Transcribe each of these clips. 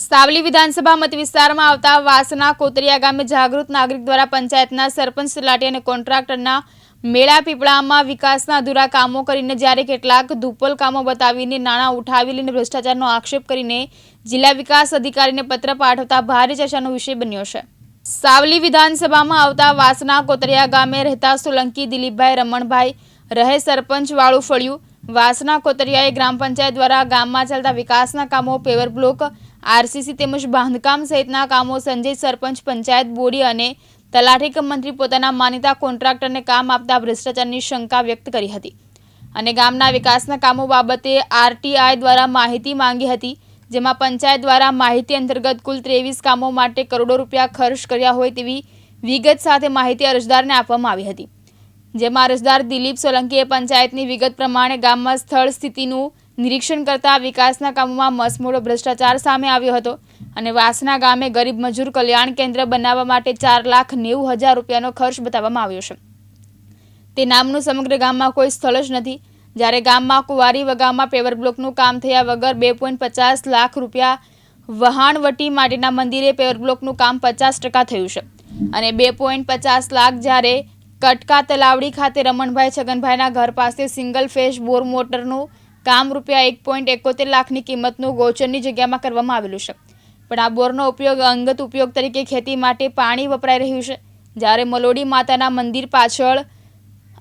સાવલી વિધાનસભા મત વિસ્તારમાં આવતા વાસના કોતરિયા ગામે જાગૃત નાગરિક દ્વારા પંચાયતના સરપંચ તલાટી અને કોન્ટ્રાક્ટરના મેળા પીપળામાં વિકાસના અધૂરા કામો કરીને જ્યારે કેટલાક ધુપલ કામો બતાવીને નાણાં ઉઠાવી લઈને ભ્રષ્ટાચારનો આક્ષેપ કરીને જિલ્લા વિકાસ અધિકારીને પત્ર પાઠવતા ભારે ચર્ચાનો વિષય બન્યો છે. સાવલી વિધાનસભામાં આવતા વાસના કોતરિયા ગામે રહેતા સોલંકી દિલીપભાઈ રમણભાઈ રહે સરપંચ વાળું ફળ્યું વાસના કોતરિયાએ ગ્રામ પંચાયત દ્વારા ગામમાં ચાલતા વિકાસના કામો, પેવર બ્લોક, આરસીસી તેમજ બાંધકામ સહિતના કામો સંજય સરપંચ, પંચાયત બોડી અને તલાટી મંત્રી પોતાના માનીતા કોન્ટ્રાક્ટરને કામ આપતા ભ્રષ્ટાચારની શંકા વ્યક્ત કરી હતી. અને ગામના વિકાસના કામો બાબતે આરટીઆઈ દ્વારા માહિતી માંગી હતી, જેમાં પંચાયત દ્વારા માહિતી અંતર્ગત કુલ ત્રેવીસ કામો માટે કરોડો રૂપિયા ખર્ચ કર્યા હોય તેવી વિગત સાથે માહિતી અરજદારને આપવામાં આવી હતી. જેમાં અરજદાર દિલીપ સોલંકીએ પંચાયતની વિગત પ્રમાણે ગામમાં સ્થળ સ્થિતિનું નિરીક્ષણ કરતા વિકાસના કામોમાં મસમોડો ભ્રષ્ટાચાર સામે આવ્યો હતો અને વાસના ગામે ગરીબ મજૂર કલ્યાણ કેન્દ્ર બનાવવા માટે ચાર લાખ નેવું હજાર રૂપિયાનો ખર્ચ બતાવવામાં આવ્યો છે. તે નામનું સમગ્ર ગામમાં કોઈ સ્થળ જ નથી. જ્યારે ગામમાં કુવારી વગામાં પેવર બ્લોકનું કામ થયા વગર બે પોઈન્ટ પચાસ લાખ રૂપિયા વહાણવટી માટેના મંદિરે પેવર બ્લોકનું કામ પચાસ ટકા થયું છે. અને બે પોઈન્ટ પચાસ લાખ જ્યારે કટકા તલાવડી ખાતે રમણભાઈ છગનભાઈના ઘર પાસે સિંગલ ફેસ બોર મોટરનું કામ રૂપિયા એક પોઈન્ટ એકોતેર લાખની કિંમતનું ગોચરની જગ્યામાં કરવામાં આવેલું છે. પણ આ બોરનો ઉપયોગ અંગત ઉપયોગ તરીકે ખેતી માટે પાણી વપરાઈ રહ્યું છે. જ્યારે મલોડી માતાના મંદિર પાછળ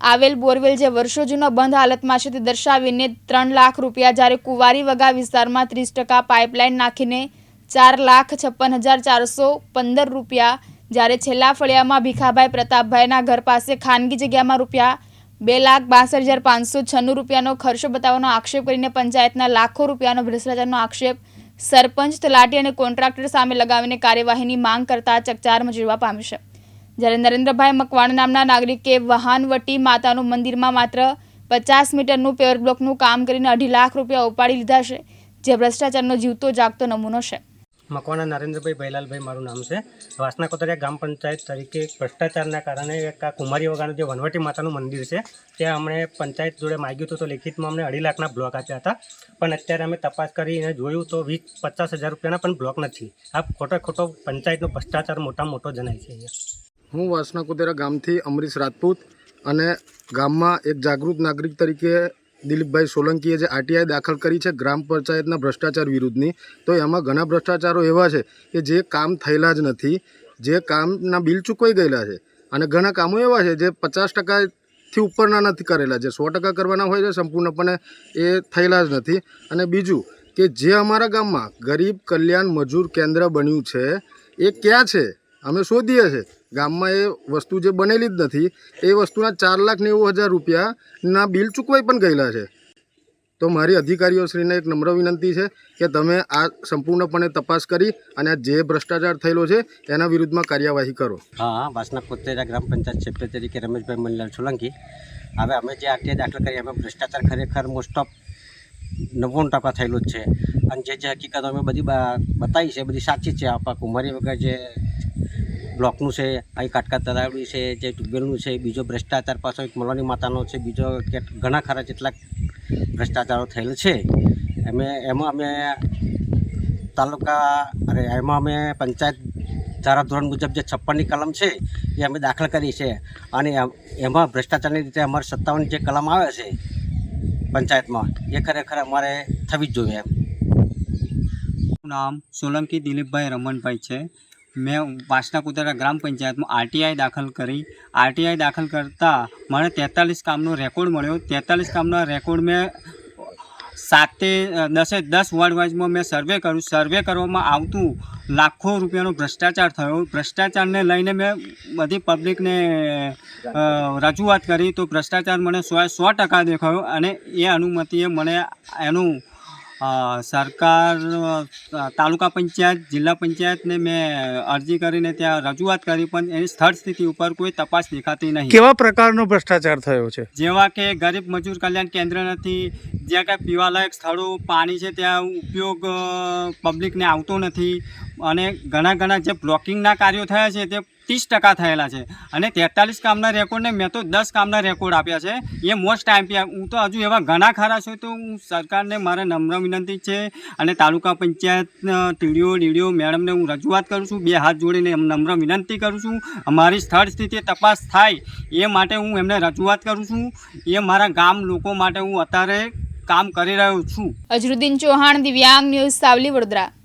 આવેલ બોરવેલ જે વર્ષો જૂનો બંધ હાલતમાં છે તે દર્શાવીને ત્રણ લાખ રૂપિયા જ્યારે કુંવારી વગા વિસ્તારમાં ત્રીસ ટકા પાઇપલાઇન નાખીને ચાર લાખ છપ્પન હજાર ચારસો પંદર રૂપિયા જ્યારે છેલ્લા ફળિયામાં ભીખાભાઈ પ્રતાપભાઈના ઘર પાસે ખાનગી જગ્યામાં રૂપિયા બે લાખ બાસઠ હજાર પાંચસો છન્નું રૂપિયાનો ખર્ચો બતાવવાનો આક્ષેપ કરીને પંચાયતના લાખો રૂપિયાનો ભ્રષ્ટાચારનો આક્ષેપ સરપંચ તલાટી અને કોન્ટ્રાક્ટર સામે લગાવીને કાર્યવાહીની માંગ કરતા ચકચાર મચડવા પામ્યું છે. જ્યારે નરેન્દ્રભાઈ મકવાણ નામના નાગરિકે વહાનવટી માતાનું મંદિરમાં માત્ર પચાસ મીટરનું પેવર બ્લોકનું કામ કરીને અઢી લાખ રૂપિયા ઉપાડી લીધા છે, જે ભ્રષ્ટાચારનો જીવતો જાગતો નમૂનો છે. મકવાણા નરેન્દ્રભાઈ ભૈલાલભાઈ મારું નામ છે. વાસના કોતરિયા ગ્રામ પંચાયત તરીકે ભ્રષ્ટાચારના કારણે એક આ કુમારી વગાનું જે વનવટી માતાનું મંદિર છે, ત્યાં અમને પંચાયત જોડે માગ્યું હતું તો લેખિતમાં અમને અઢી લાખના બ્લોક આપ્યા હતા. પણ અત્યારે અમે તપાસ કરીને જોયું તો વીસ પચાસ હજાર રૂપિયાના પણ બ્લોક નથી. આ ખોટો ખોટો પંચાયતનો ભ્રષ્ટાચાર મોટા મોટો જણાય છે હું વાસના કુતેરા ગામથી અમરીશ રાજપૂત અને ગામમાં એક જાગૃત નાગરિક તરીકે દિલીપભાઈ સોલંકીએ જે આરટીઆઈ દાખલ કરી છે ગ્રામ પંચાયતના ભ્રષ્ટાચાર વિરુદ્ધની, તો એમાં ઘણા ભ્રષ્ટાચારો એવા છે કે જે કામ થયેલા જ નથી, જે કામના બિલ ચૂકવાઈ ગયેલા છે. અને ઘણા કામો એવા છે જે પચાસ ટકાથી ઉપરના નથી કરેલા, જે સો ટકા કરવાના હોય છે સંપૂર્ણપણે એ થયેલા જ નથી. અને બીજું કે જે અમારા ગામમાં ગરીબ કલ્યાણ મજૂર કેન્દ્ર બન્યું છે, એ ક્યાં છે? અમે શોધીએ છીએ. ગામમાં એ વસ્તુ જે બનેલી જ નથી, એ વસ્તુના ચાર લાખ નેવું હજાર રૂપિયાના બિલ ચૂકવાઈ પણ ગયેલા છે. તો મારી અધિકારીઓશ્રીને એક નમ્ર વિનંતી છે કે તમે આ સંપૂર્ણપણે તપાસ કરી અને જે ભ્રષ્ટાચાર થયેલો છે, એના વિરુદ્ધમાં કાર્યવાહી કરો. હા વાસના કોતેરા ગ્રામ પંચાયત સભ્ય તરીકે રમેશભાઈ મનલાલ સોલંકી. હવે અમે જે આરટીઆઈ દાખલ કરી અમે ભ્રષ્ટાચાર ખરેખર મોસ્ટ ઓફ નવ્વાણું ટકા થયેલું જ છે. અને જે જે હકીકતો અમે બધી બતાવી છે, બધી સાચી છે. આપણા કુમારી વગર જે બ્લોકનું છે, અહીં કાટકા તરાવડી છે, જે ટ્યુબવેલનું છે, બીજો ભ્રષ્ટાચાર પાછો એક મલોની માતાનો છે, બીજો ઘણા ખરા જેટલા ભ્રષ્ટાચારો થયેલ છે. અમે એમાં અમે તાલુકા, અરે, એમાં અમે પંચાયત ધારાધોરણ મુજબ જે છપ્પનની કલમ છે, એ અમે દાખલ કરી છે. અને એમાં ભ્રષ્ટાચારની રીતે અમારે સત્તાવન જે કલમ આવે છે પંચાયતમાં, એ ખરેખર અમારે થવી જ જોઈએ એમ. નામ સોલંકી દિલીપભાઈ રમણભાઈ છે. મેં વાસના કુતરા ગ્રામ પંચાયતમાં આરટીઆઈ દાખલ કરી. આરટીઆઈ દાખલ કરતાં મને તેતાલીસ કામનો રેકોર્ડ મળ્યો. તેતાલીસ કામના રેકોર્ડ મેં સાતે દસે, દસ વોર્ડ વાઇઝમાં મેં સર્વે કર્યું. સર્વે કરવામાં આવતું લાખો રૂપિયાનો ભ્રષ્ટાચાર થયો. ભ્રષ્ટાચારને લઈને મેં બધી પબ્લિકને રજૂઆત કરી. તો ભ્રષ્ટાચાર મને સો સો ટકા દેખાયો અને એ અનુમતિએ મને એનું સરકાર તાલુકા પંચાયત જિલ્લા પંચાયતને મેં અરજી કરીને ત્યાં રજૂઆત કરી પણ એની સ્થળ સ્થિતિ ઉપર કોઈ તપાસ દેખાતી નહીં. કેવા પ્રકારનો ભ્રષ્ટાચાર થયો છે? જેવા કે ગરીબ મજૂર કલ્યાણ કેન્દ્ર નથી જ્યાં કાંઈ પીવાલાયક સ્થળો પાણી છે ત્યાં ઉપયોગ પબ્લિકને આવતો નથી. અને ઘણા ઘણા જે બ્લોકિંગના કાર્યો થયા છે તે ત્રીસ ટકા થયેલા છે. અને તેતાલીસ કામના રેકોર્ડને મેં તો દસ કામના રેકોર્ડ આપ્યા છે. એ મોસ્ટ ટાઈમ હું તો હજુ એવા ઘણા ખરા છે તો હું સરકારને મારે નમ્ર વિનંતી છે અને તાલુકા પંચાયત ટીડીઓ, ડીડીઓ મેડમને હું રજૂઆત કરું છું, બે હાથ જોડીને નમ્ર વિનંતી કરું છું. અમારી સ્થળ સ્થિતિ તપાસ થાય એ માટે હું એમને રજૂઆત કરું છું. એ મારા ગામ લોકો માટે હું અત્યારે કામ કરી રહ્યો છું. અજરુદ્દીન ચૌહાણ, દિવ્યાંગ ન્યૂઝ, સાવલી, વડોદરા.